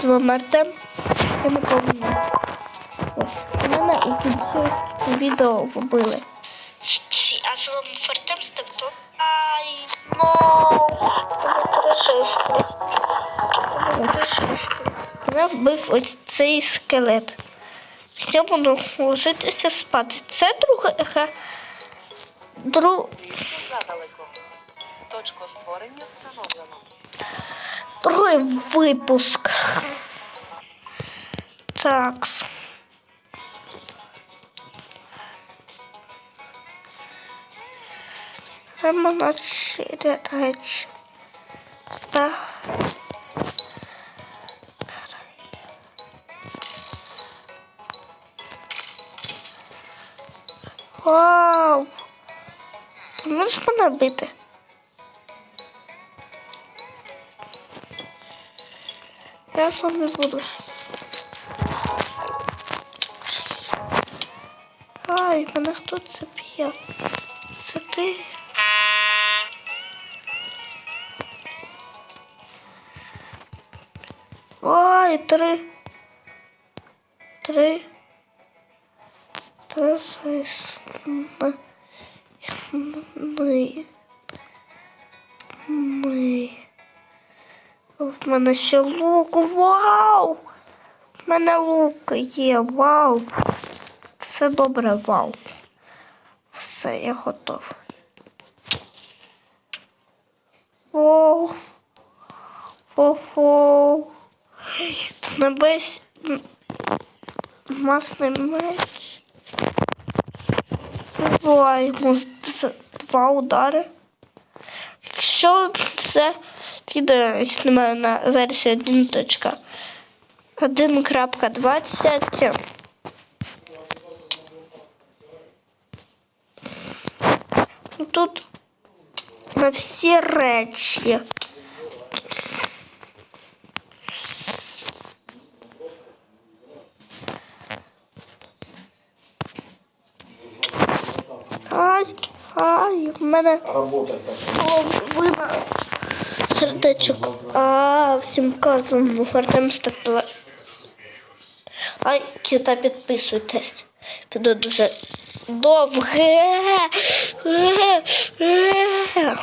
з вами Артем. Я не пам'ятаю. Ось. Мене у кінці відео вбили. А з вами Артем Степто. Ай, ну, Мене вбив ось цей скелет. Я буду ложитися спати. Це друга гра. Дру... Задалеко. Точку створення встановлено. Другий випуск. Так. Треба начали речі. Так. Вау! Ти можеш мене? Я з вами буду. Ай, мене хто це б'є? Це ти? Ай, три. Три. Три, шесть. Ми. Ми. В мене ще лук. Вау! В мене лук є. Вау. Все добре, вау. Все, я готов. О. Ого. Небес. Масний меч. Буває йому два удари. Якщо це відео знімаю на версії 1.1.20. Тут на всі речі. Ай, ай, в мене половина сердечок. А, всім казом Артем стартував. Ай, кіта підписуйтесь. Піду дуже довге. Е, е, е.